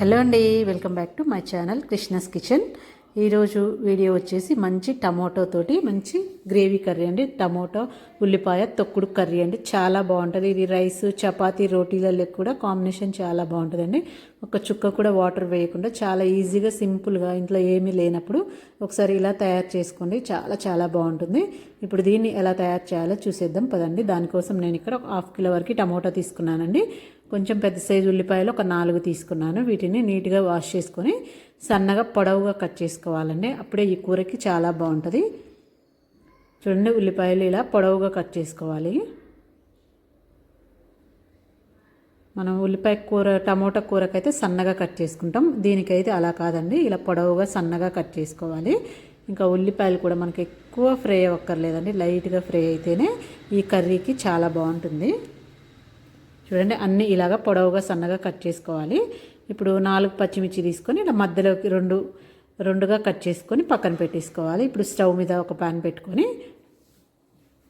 Hello అండి welcome back to my channel Krishna's kitchen. ఈరోజు video వచ్చేసి మంచి టమోటో తోటి మంచి గ్రేవీ కర్రీ అండి. టమోటో ఉల్లిపాయ తొక్కుడు కర్రీ అండి. చాలా బాగుంటుంది. ఇది రైస్ చపాతీ రోటీలలో కూడా కాంబినేషన్ చాలా బాగుంటుందండి. ఒక చుక్క కూడా వాటర్ వేయకుండా చాలా ఈజీగా సింపుల్గా ఇంట్లో ఏమీ లేనప్పుడు ఒకసారి ఇలా తయారు చేసుకోండి. చాలా చాలా బాగుంటుంది. ఇప్పుడు దీన్ని ఎలా తయారు చేయాలో చూసేద్దాం. పదండి. దానికోసం నేను ఇక్కడ ఒక హాఫ్ కిలో వరకు టమోటా తీసుకున్నానండి. కొంచెం పెద్ద సైజు ఉల్లిపాయలు ఒక నాలుగు తీసుకున్నాను. వీటిని నీట్గా వాష్ చేసుకొని సన్నగా పొడవుగా కట్ చేసుకోవాలండి. అప్పుడే ఈ కూరకి చాలా బాగుంటుంది. చూడండి ఉల్లిపాయలు ఇలా పొడవుగా కట్ చేసుకోవాలి. మనం ఉల్లిపాయ కూర టమోటా కూరకైతే సన్నగా కట్ చేసుకుంటాం. దీనికైతే అలా కాదండి. ఇలా పొడవుగా సన్నగా కట్ చేసుకోవాలి. ఇంకా ఉల్లిపాయలు కూడా మనకి ఎక్కువ ఫ్రై అవ్వక్కర్లేదండి. లైట్గా ఫ్రై అయితేనే ఈ కర్రీకి చాలా బాగుంటుంది. చూడండి అన్నీ ఇలాగ పొడవుగా సన్నగా కట్ చేసుకోవాలి. ఇప్పుడు నాలుగు పచ్చిమిర్చి తీసుకొని ఇలా మధ్యలోకి రెండు రెండుగా కట్ చేసుకొని పక్కన పెట్టేసుకోవాలి. ఇప్పుడు స్టవ్ మీద ఒక ప్యాన్ పెట్టుకొని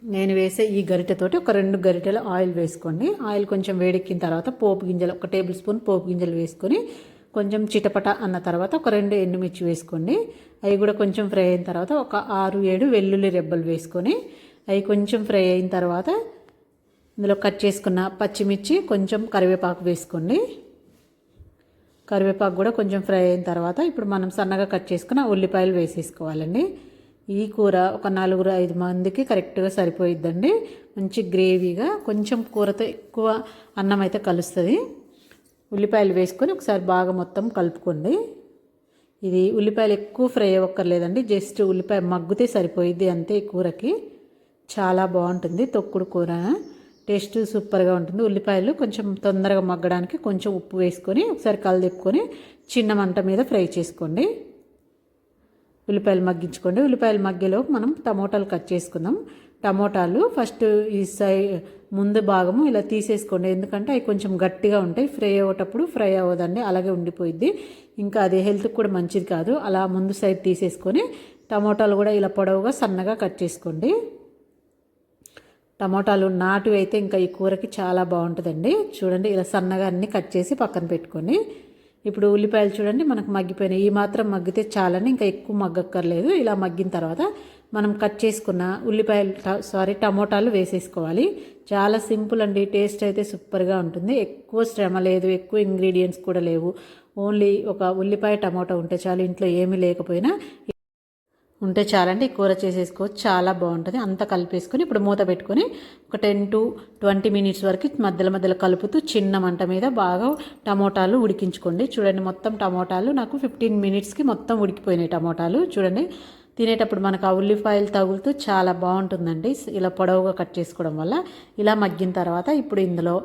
నేను వేసే ఈ గరిటెతోటి ఒక రెండు గరిటెలు ఆయిల్ వేసుకోండి. ఆయిల్ కొంచెం వేడెక్కిన తర్వాత పోపు గింజలు ఒక టేబుల్ స్పూన్ పోపు గింజలు వేసుకొని కొంచెం చిటపట అన్న తర్వాత ఒక రెండు ఎండుమిర్చి వేసుకోండి. అవి కూడా కొంచెం ఫ్రై అయిన తర్వాత ఒక ఆరు ఏడు వెల్లుల్లి రెబ్బలు వేసుకొని అవి కొంచెం ఫ్రై అయిన తర్వాత ఇందులో కట్ చేసుకున్న పచ్చిమిర్చి కొంచెం కరివేపాకు వేసుకోండి. కరివేపాకు కూడా కొంచెం ఫ్రై అయిన తర్వాత ఇప్పుడు మనం సన్నగా కట్ చేసుకున్న ఉల్లిపాయలు వేసేసుకోవాలండి. ఈ కూర ఒక నలుగురు ఐదు మందికి కరెక్ట్గా సరిపోయిద్దండి. మంచి గ్రేవీగా కొంచెం కూరతో ఎక్కువ అన్నం అయితే కలుస్తుంది. ఉల్లిపాయలు వేసుకొని ఒకసారి బాగా మొత్తం కలుపుకోండి. ఇది ఉల్లిపాయలు ఎక్కువ ఫ్రై అవ్వక్కర్లేదండి. జస్ట్ ఉల్లిపాయ మగ్గితే సరిపోయిద్ది అంతే కూరకి. చాలా బాగుంటుంది తొక్కుడు కూర. టేస్ట్ సూపర్గా ఉంటుంది. ఉల్లిపాయలు కొంచెం తొందరగా మగ్గడానికి కొంచెం ఉప్పు వేసుకొని ఒకసారి కలదిప్పుకొని చిన్న మంట మీద ఫ్రై చేసుకోండి. ఉల్లిపాయలు మగ్గించుకోండి. ఉల్లిపాయలు మగ్గేలో మనం టమోటాలు కట్ చేసుకుందాం. టమోటాలు ఫస్ట్ ఈ సై ముందు భాగము ఇలా తీసేసుకోండి. ఎందుకంటే అవి కొంచెం గట్టిగా ఉంటాయి. ఫ్రై అయ్యేటప్పుడు ఫ్రై అవ్వదండి. అలాగే ఉండిపోయిద్ది. ఇంకా అది హెల్త్కి కూడా మంచిది కాదు. అలా ముందు సైడ్ తీసేసుకొని టమోటాలు కూడా ఇలా పొడవుగా సన్నగా కట్ చేసుకోండి. టమోటాలు నాటు అయితే ఇంకా ఈ కూరకి చాలా బాగుంటుందండి. చూడండి ఇలా సన్నగా అన్నీ కట్ చేసి పక్కన పెట్టుకొని. ఇప్పుడు ఉల్లిపాయలు చూడండి మనకు మగ్గిపోయినాయి. ఈ మాత్రం మగ్గితే చాలని ఇంకా ఎక్కువ మగ్గక్కర్లేదు. ఇలా మగ్గిన తర్వాత మనం కట్ చేసుకున్న ఉల్లిపాయలు సారీ టమోటాలు వేసేసుకోవాలి. చాలా సింపుల్ అండి. టేస్ట్ అయితే సూపర్గా ఉంటుంది. ఎక్కువ శ్రమ లేదు ఎక్కువ ఇంగ్రీడియంట్స్ కూడా లేవు. ఓన్లీ ఒక ఉల్లిపాయ టమోటా ఉంటే చాలు ఇంట్లో ఏమీ లేకపోయినా ఉంటే చాలండి కూర చేసేసుకోవచ్చు చాలా బాగుంటుంది. అంతా కలిపేసుకొని ఇప్పుడు మూత పెట్టుకొని ఒక టెన్ టు ట్వంటీ మినిట్స్ వరకు మధ్యలో మధ్యలో కలుపుతూ చిన్న మంట మీద బాగా టమోటాలు ఉడికించుకోండి. చూడండి మొత్తం టమోటాలు నాకు ఫిఫ్టీన్ మినిట్స్కి మొత్తం ఉడికిపోయినాయి టమోటాలు. చూడండి తినేటప్పుడు మనకు ఆ ఉల్లిపాయలు తగులుతూ చాలా బాగుంటుందండి. ఇలా పొడవుగా కట్ చేసుకోవడం వల్ల ఇలా మగ్గిన తర్వాత ఇప్పుడు ఇందులో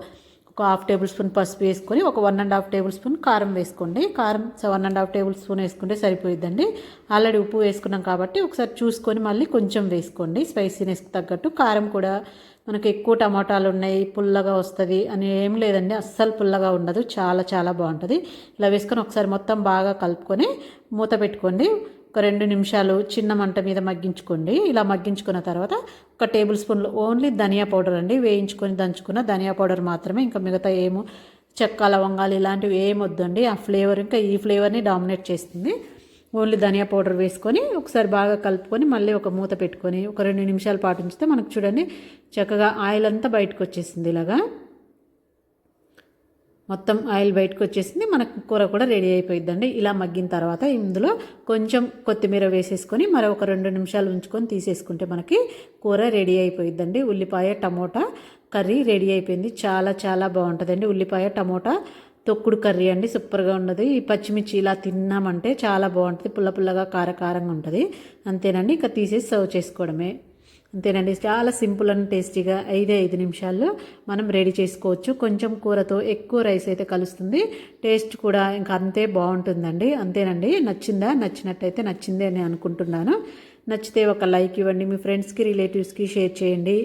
ఒక హాఫ్ టేబుల్ స్పూన్ పసుపు వేసుకొని ఒక one and half tablespoon కారం వేసుకోండి. కారం one and half tablespoon వేసుకుంటే సరిపోయిద్దండి. ఆల్రెడీ ఉప్పు వేసుకున్నాం కాబట్టి ఒకసారి చూసుకొని మళ్ళీ కొంచెం వేసుకోండి. స్పైసీనెస్ తగ్గట్టు. కారం కూడా మనకు ఎక్కువ టమాటాలు ఉన్నాయి పుల్లగా వస్తుంది అని ఏం లేదండి. అస్సలు పుల్లగా ఉండదు. చాలా చాలా బాగుంటుంది. ఇలా వేసుకొని ఒకసారి మొత్తం బాగా కలుపుకొని మూత పెట్టుకోండి. ఒక రెండు నిమిషాలు చిన్న మంట మీద మగ్గించుకోండి. ఇలా మగ్గించుకున్న తర్వాత ఒక టేబుల్ స్పూన్లో ఓన్లీ ధనియా పౌడర్ అండి. వేయించుకొని దంచుకున్న ధనియా పౌడర్ మాత్రమే. ఇంకా మిగతా ఏమో చెక్క లవంగాలు ఇలాంటివి ఏమొద్దండి. ఆ ఫ్లేవర్ ఇంకా ఈ ఫ్లేవర్ని డామినేట్ చేస్తుంది. ఓన్లీ ధనియా పౌడర్ వేసుకొని ఒకసారి బాగా కలుపుకొని మళ్ళీ ఒక మూత పెట్టుకొని ఒక రెండు నిమిషాలు పాటించితే మనకు చూడండి చక్కగా ఆయిల్ అంతా బయటకు వచ్చేసింది ఇలాగా. మొత్తం ఆయిల్ బయటకు వచ్చేసింది మనకు కూర కూడా రెడీ అయిపోయిందండి ఇలా మగ్గిన తర్వాత ఇందులో కొంచెం కొత్తిమీర వేసేసుకొని మరొక రెండు నిమిషాలు ఉంచుకొని తీసేసుకుంటే మనకి కూర రెడీ అయిపోయిందండి ఉల్లిపాయ టమోటా కర్రీ రెడీ అయిపోయింది. చాలా చాలా బాగుంటుందండి. ఉల్లిపాయ టమోటా తొక్కుడు కర్రీ అండి. సూపర్గా ఉన్నది. ఈ పచ్చిమిర్చి ఇలా తిన్నామంటే చాలా బాగుంటుంది. పుల్ల పుల్లగా కారకారంగా ఉంటుంది. అంతేనండి. ఇంకా తీసేసి సర్వ్ చేసుకోవడమే. అంతేనండి. చాలా సింపుల్ అండ్ టేస్టీగా ఐదే ఐదు నిమిషాల్లో మనం రెడీ చేసుకోవచ్చు. కొంచెం కూరతో ఎక్కువ రైస్ అయితే కలుస్తుంది. టేస్ట్ కూడా ఇంకా అంతే బాగుంటుందండి. అంతేనండి. నచ్చిందా? నచ్చినట్టయితే నచ్చిందే అని అనుకుంటున్నాను. నచ్చితే ఒక లైక్ ఇవ్వండి. మీ ఫ్రెండ్స్కి రిలేటివ్స్కి షేర్ చేయండి.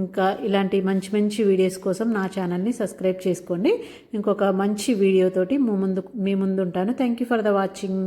ఇంకా ఇలాంటి మంచి మంచి వీడియోస్ కోసం నా ఛానల్ని సబ్స్క్రైబ్ చేసుకోండి. ఇంకొక మంచి వీడియోతోటి మీ ముందు మీ ముందు ఉంటాను thank you for the watching.